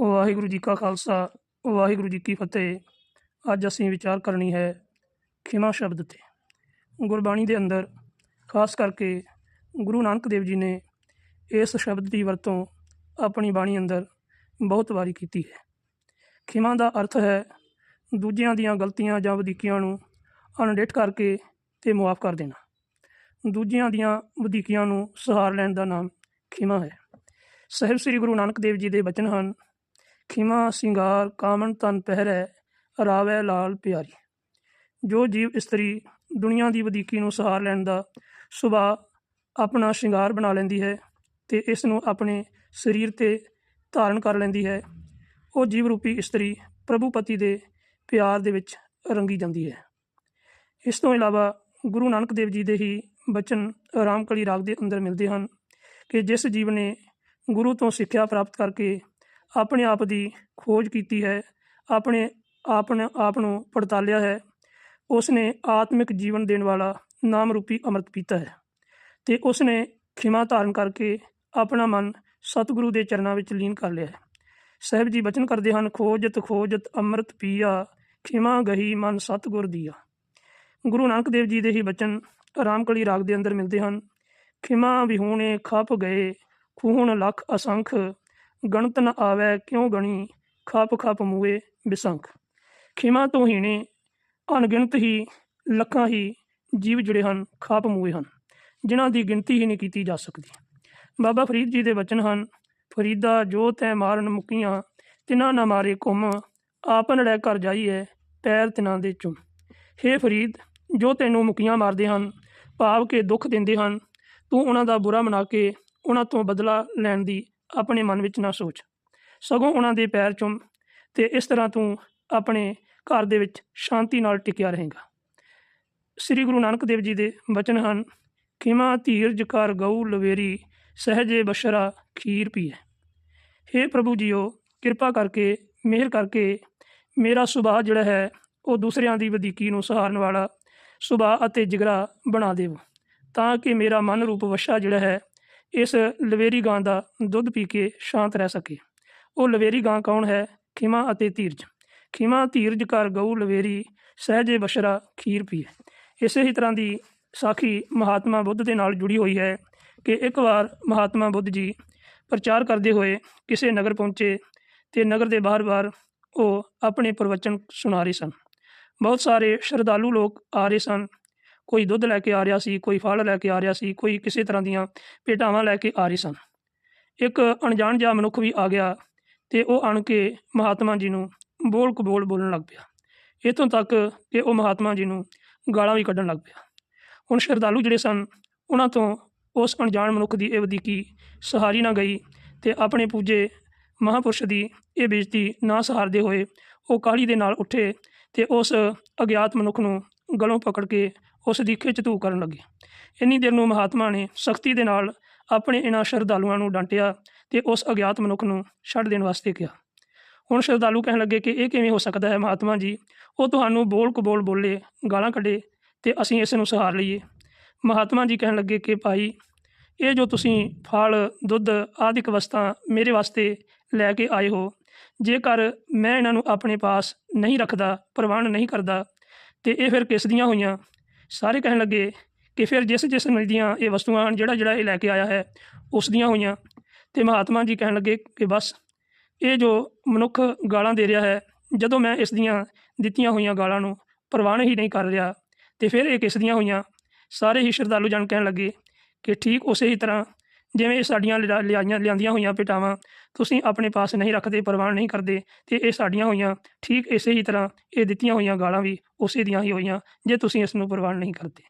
ਵਾਹਿਗੁਰੂ ਜੀ ਕਾ ਖਾਲਸਾ, ਵਾਹਿਗੁਰੂ ਜੀ ਕੀ ਫਤਿਹ। ਅੱਜ ਅਸੀਂ ਵਿਚਾਰ ਕਰਨੀ ਹੈ ਖਿਮਾ ਸ਼ਬਦ ਤੇ। ਗੁਰਬਾਣੀ ਦੇ ਅੰਦਰ ਖਾਸ ਕਰਕੇ ਗੁਰੂ ਨਾਨਕ ਦੇਵ ਜੀ ਨੇ ਇਸ ਸ਼ਬਦ ਦੀ ਵਰਤੋਂ ਆਪਣੀ ਬਾਣੀ ਅੰਦਰ ਬਹੁਤ ਵਾਰੀ ਕੀਤੀ ਹੈ। ਖਿਮਾ ਦਾ ਅਰਥ ਹੈ ਦੂਜਿਆਂ ਦੀਆਂ ਗਲਤੀਆਂ ਜਾਂ ਵਧੀਕੀਆਂ ਨੂੰ ਅਣਡਿੱਠ ਕਰਕੇ ਤੇ ਮੁਆਫ ਕਰ ਦੇਣਾ। ਦੂਜਿਆਂ ਦੀਆਂ ਵਧੀਕੀਆਂ ਨੂੰ ਸਹਾਰ ਲੈਣ ਦਾ ਨਾਮ ਖਿਮਾ ਹੈ। ਸਾਹਿਬ ਸ੍ਰੀ ਗੁਰੂ ਨਾਨਕ ਦੇਵ ਜੀ ਦੇ ਬਚਨ ਹਨ ਖਿਮਾ ਸਿੰਗਾਰ ਕਾਮਣ ਤਨ ਪਹਿਰੈ ਰਾਵੈ ਲਾਲ ਪਿਆਰੀ। ਜੋ ਜੀਵ ਇਸਤਰੀ ਦੁਨੀਆ ਦੀ ਵਧੀਕੀ ਨੂੰ ਸਹਾਰ ਲੈਣ ਦਾ ਸੁਭਾਅ ਆਪਣਾ ਸ਼ਿੰਗਾਰ ਬਣਾ ਲੈਂਦੀ ਹੈ ਤੇ ਇਸ ਨੂੰ ਆਪਣੇ ਸਰੀਰ ਤੇ ਧਾਰਨ ਕਰ ਲੈਂਦੀ ਹੈ, ਉਹ ਜੀਵ ਰੂਪੀ ਇਸਤਰੀ ਪ੍ਰਭੂ ਪਤੀ ਦੇ ਪਿਆਰ ਦੇ ਵਿੱਚ ਰੰਗੀ ਜਾਂਦੀ ਹੈ। ਇਸ ਤੋਂ ਇਲਾਵਾ ਗੁਰੂ ਨਾਨਕ ਦੇਵ ਜੀ ਦੇ ਹੀ ਬਚਨ ਰਾਮਕਲੀ ਰਾਗ ਦੇ ਅੰਦਰ ਮਿਲਦੇ ਹਨ ਕਿ ਜਿਸ ਜੀਵ ਨੇ ਗੁਰੂ ਤੋਂ ਸਿੱਖਿਆ ਪ੍ਰਾਪਤ ਕਰਕੇ ਆਪਣੇ ਆਪ ਦੀ ਖੋਜ ਕੀਤੀ ਹੈ, ਆਪਣੇ ਆਪਣੇ ਆਪ ਨੂੰ ਪੜਤਾਲਿਆ ਹੈ। ਉਸ ਨੇ ਆਤਮਿਕ ਜੀਵਨ ਦੇਣ ਵਾਲਾ ਨਾਮ ਰੂਪੀ ਅੰਮ੍ਰਿਤ ਪੀਤਾ ਹੈ ਤੇ ਉਸ ਨੇ ਖਿਮਾ ਧਾਰਨ ਕਰਕੇ ਆਪਣਾ ਮਨ ਸਤਿਗੁਰੂ ਦੇ ਚਰਨਾਂ ਵਿੱਚ ਲੀਨ ਕਰ ਲਿਆ ਹੈ। ਸਾਹਿਬ ਜੀ ਬਚਨ ਕਰਦੇ ਹਨ, ਖੋਜਤ ਖੋਜਤ, ਅੰਮ੍ਰਿਤ ਪੀਆ, ਖਿਮਾ ਗਹੀ ਮਨ ਸਤਿਗੁਰ ਦੀਆ। ਗੁਰੂ ਨਾਨਕ ਦੇਵ ਜੀ ਦੇ ਹੀ ਬਚਨ ਰਾਮਕਲੀ ਰਾਗ ਦੇ ਅੰਦਰ ਮਿਲਦੇ ਹਨ। ਖਿਮਾ ਵਿਹੂਣੇ ਖਪ ਗਏ ਖੂਹਣ ਲੱਖ ਅਸੰਖ ਗਣਤ ਨ ਆਵੈ ਕਿਉ ਗਣੀ? ਖਾਪ ਖਾਪ ਮੂਏ ਬਿਸੰਖ। ਖਿਮਾ ਤੋਂ ਹੀਣੇ, ਅਣਗਿਣਤ ਹੀ, ਲੱਖਾਂ ਹੀ ਜੀਵ ਜਿਹੜੇ ਹਨ, ਖਾਪ ਮੂਏ ਹਨ, ਜਿਨ੍ਹਾਂ ਦੀ ਗਿਣਤੀ ਹੀ ਨਹੀਂ ਕੀਤੀ ਜਾ ਸਕਦੀ। ਬਾਬਾ ਫਰੀਦ ਜੀ ਦੇ ਵਚਨ ਹਨ, ਫਰੀਦਾ ਜੋ ਤੈ ਮਾਰਨ ਮੁਕੀਆਂ, ਤਿਨਾਂ ਨਾ ਮਾਰੇ ਘੁੰਮ ਆਪਨ ਲੈ ਕਰ ਜਾਈਏ ਪੈਰ ਤਿਨਾਂ ਦੇ ਚੁੰਮ। ਹੇ ਫਰੀਦ, ਜੋ ਤੈਨੂੰ ਮੁਕੀਆਂ ਮਾਰਦੇ ਹਨ, ਭਾਵ ਕੇ ਦੁੱਖ ਦਿੰਦੇ ਹਨ, ਤੂੰ ਉਹਨਾਂ ਦਾ ਬੁਰਾ ਮਨਾ ਕੇ ਉਹਨਾਂ ਤੋਂ ਬਦਲਾ ਲੈਣ ਦੀ ਆਪਣੇ ਮਨ ਵਿੱਚ ਨਾ ਸੋਚ। ਸਗੋਂ ਉਹਨਾਂ ਦੇ ਪੈਰ ਚੁੰਮ ਤੇ ਇਸ ਤਰ੍ਹਾਂ ਤੂੰ ਆਪਣੇ ਘਰ ਦੇ ਵਿੱਚ ਸ਼ਾਂਤੀ ਨਾਲ ਟਿਕਿਆ ਰਹੇਗਾ। ਸ੍ਰੀ ਗੁਰੂ ਨਾਨਕ ਦੇਵ ਜੀ ਦੇ ਬਚਨ ਹਨ, ਖਿਮਾ ਧੀਰਜ ਕਰ ਗਊ ਲਵੇਰੀ, ਸਹਜੇ ਬਸ਼ਰਾ ਖੀਰ ਪੀਏ हे ਪ੍ਰਭੂ ਜੀਓ, ਕਿਰਪਾ ਕਰਕੇ, ਮਿਹਰ ਕਰਕੇ, ਮੇਰਾ ਸੁਭਾਅ ਜਿਹੜਾ ਹੈ, ਉਹ ਦੂਸਰਿਆਂ ਦੀ ਵਧੀਕੀ ਨੂੰ ਸਹਾਰਨ ਵਾਲਾ ਸੁਭਾਅ ਅਤੇ ਜਿਗਰਾ ਬਣਾ ਦੇਵੋ, ਤਾਂ ਕਿ ਮੇਰਾ ਮਨ ਰੂਪ ਵਸ਼ਾ ਜਿਹੜਾ ਹੈ ਇਸ ਲਵੇਰੀ ਗਾਂ ਦਾ ਦੁੱਧ ਪੀ ਕੇ ਸ਼ਾਂਤ ਰਹਿ ਸਕੇ। ਉਹ ਲਵੇਰੀ ਗਾਂ ਕੌਣ ਹੈ? ਖਿਮਾ ਅਤੇ ਧੀਰਜ। ਖਿਮਾ, ਧੀਰਜ ਕਰ ਗਊ ਲਵੇਰੀ ਸਹਜੇ ਬਸ਼ਰਾ ਖੀਰ ਪੀਏ। ਇਸੇ ਹੀ ਤਰ੍ਹਾਂ ਦੀ ਸਾਖੀ ਮਹਾਤਮਾ ਬੁੱਧ ਦੇ ਨਾਲ ਜੁੜੀ ਹੋਈ ਹੈ ਕਿ ਇੱਕ ਵਾਰ ਮਹਾਤਮਾ ਬੁੱਧ ਜੀ ਪ੍ਰਚਾਰ ਕਰਦੇ ਹੋਏ ਕਿਸੇ ਨਗਰ ਪਹੁੰਚੇ ਤੇ ਨਗਰ ਦੇ ਬਾਹਰ-ਬਾਹਰ ਉਹ ਆਪਣੇ ਪ੍ਰਵਚਨ ਸੁਣਾ ਰਹੇ ਸਨ। ਬਹੁਤ ਸਾਰੇ ਸ਼ਰਧਾਲੂ ਲੋਕ ਆ ਰਹੇ ਸਨ ਕੋਈ ਦੁੱਧ ਲੈ ਕੇ ਆ ਰਿਹਾ ਸੀ, ਕੋਈ ਫਲ ਲੈ ਕੇ ਆ ਰਿਹਾ ਸੀ, ਕੋਈ ਕਿਸੇ ਤਰ੍ਹਾਂ ਦੀਆਂ ਭੇਟਾਵਾਂ ਲੈ ਕੇ ਆ ਰਹੇ ਸਨ। ਇੱਕ ਅਣਜਾਣ ਜਿਹਾ ਮਨੁੱਖ ਵੀ ਆ ਗਿਆ ਤੇ ਉਹ ਆਣ ਕੇ ਮਹਾਤਮਾ ਜੀ ਨੂੰ ਬੋਲ ਕਬੋਲ ਬੋਲਣ ਲੱਗ ਪਿਆ। ਇਥੋਂ ਤੱਕ ਕਿ ਉਹ ਮਹਾਤਮਾ ਜੀ ਨੂੰ ਗਾਲਾਂ ਵੀ ਕੱਢਣ ਲੱਗ ਪਿਆ। ਹੁਣ ਸ਼ਰਧਾਲੂ ਜਿਹੜੇ ਸਨ, ਉਹਨਾਂ ਤੋਂ ਉਸ ਅਣਜਾਣ ਮਨੁੱਖ ਦੀ ਇਹ ਵਧੀਕੀ ਸਹਾਰੀ ਨਾ ਗਈ ਤੇ ਆਪਣੇ ਪੂਜੇ ਮਹਾਪੁਰਸ਼ ਦੀ ਇਹ ਬੇਇੱਜ਼ਤੀ ਨਾ ਸਹਾਰਦੇ ਹੋਏ ਉਹ ਕਾਹਲੀ ਦੇ ਨਾਲ ਉੱਠੇ ਤੇ ਉਸ ਅਗਿਆਤ ਮਨੁੱਖ ਨੂੰ ਗਲੋਂ ਪਕੜ ਕੇ ਉਸ ਦੀ ਖਿੱਚ ਧੂ ਕਰਨ ਲੱਗੇ ਇੰਨੀ ਦੇਰ ਨੂੰ ਮਹਾਤਮਾ ਨੇ ਸਖਤੀ ਦੇ ਨਾਲ ਆਪਣੇ ਇਹਨਾਂ ਸ਼ਰਧਾਲੂਆਂ ਨੂੰ ਡਾਂਟਿਆ ਤੇ ਉਸ ਅਗਿਆਤ ਮਨੁੱਖ ਨੂੰ ਛੱਡ ਦੇਣ ਵਾਸਤੇ ਕਿਹਾ। ਹੁਣ ਸ਼ਰਧਾਲੂ ਕਹਿਣ ਲੱਗੇ ਕਿ ਇਹ ਕਿਵੇਂ ਹੋ ਸਕਦਾ ਹੈ ਮਹਾਤਮਾ ਜੀ? ਉਹ ਤੁਹਾਨੂੰ ਬੋਲ ਕਬੋਲ ਬੋਲੇ, ਗਾਲਾਂ ਕੱਢੇ ਤੇ ਅਸੀਂ ਇਸ ਨੂੰ ਸਹਾਰ ਲਈਏ। ਮਹਾਤਮਾ ਜੀ ਕਹਿਣ ਲੱਗੇ ਕਿ ਭਾਈ, ਇਹ ਜੋ ਤੁਸੀਂ ਫਲ, ਦੁੱਧ ਆਦਿਕ ਵਸਤਾਂ ਮੇਰੇ ਵਾਸਤੇ ਲੈ ਕੇ ਆਏ ਹੋ, ਜੇਕਰ ਮੈਂ ਇਹਨਾਂ ਨੂੰ ਆਪਣੇ ਪਾਸ ਨਹੀਂ ਰੱਖਦਾ, ਪ੍ਰਵਾਨ ਨਹੀਂ ਕਰਦਾ, ਤੇ ਇਹ ਫਿਰ ਕਿਸ ਦੀਆਂ ਹੋਈਆਂ? ਸਾਰੇ ਕਹਿਣ ਲੱਗੇ ਕਿ ਫਿਰ ਜਿਸ ਜਿਸ ਮਿਲਦੀਆਂ ਇਹ ਵਸਤੂਆਂ ਹਨ ਜਿਹੜਾ ਜਿਹੜਾ ਇਹ ਲੈ ਕੇ ਆਇਆ ਹੈ, ਉਸ ਦੀਆਂ ਹੋਈਆਂ। ਤੇ ਮਹਾਤਮਾ ਜੀ ਕਹਿਣ ਲੱਗੇ ਕਿ ਬਸ, ਇਹ ਜੋ ਮਨੁੱਖ ਗਾਲਾਂ ਦੇ ਰਿਹਾ ਹੈ, ਜਦੋਂ ਮੈਂ ਇਸ ਦੀਆਂ ਦਿੱਤੀਆਂ ਹੋਈਆਂ ਗਾਲਾਂ ਨੂੰ ਪ੍ਰਵਾਨ ਹੀ ਨਹੀਂ ਕਰ ਰਿਹਾ, ਤੇ ਫਿਰ ਇਹ ਕਿਸ ਦੀਆਂ ਹੋਈਆਂ? ਸਾਰੇ ਹੀ ਸ਼ਰਧਾਲੂ ਜਨ ਕਹਿਣ ਲੱਗੇ ਕਿ ਠੀਕ ਉਸੇ ਹੀ ਤਰ੍ਹਾਂ ਜਿਵੇਂ ਇਹ ਸਾਡੀਆਂ ਲਿਆ- ਲਿਆਈਆਂ, ਲਿਆਂਦੀਆਂ ਹੋਈਆਂ ਭੇਟਾਵਾਂ ਤੁਸੀਂ ਆਪਣੇ ਪਾਸ ਨਹੀਂ ਰੱਖਦੇ ਪ੍ਰਵਾਨ ਨਹੀਂ ਕਰਦੇ ਤੇ ਇਹ ਸਾਡੀਆਂ ਹੋਈਆਂ, ਠੀਕ ਇਸੇ ਹੀ ਤਰ੍ਹਾਂ ਇਹ ਦਿੱਤੀਆਂ ਹੋਈਆਂ ਗਾਲਾਂ ਵੀ ਉਸੇ ਦੀਆਂ ਹੀ ਹੋਈਆਂ, ਜੇ ਤੁਸੀਂ ਇਸ ਨੂੰ ਪ੍ਰਵਾਨ ਨਹੀਂ ਕਰਦੇ।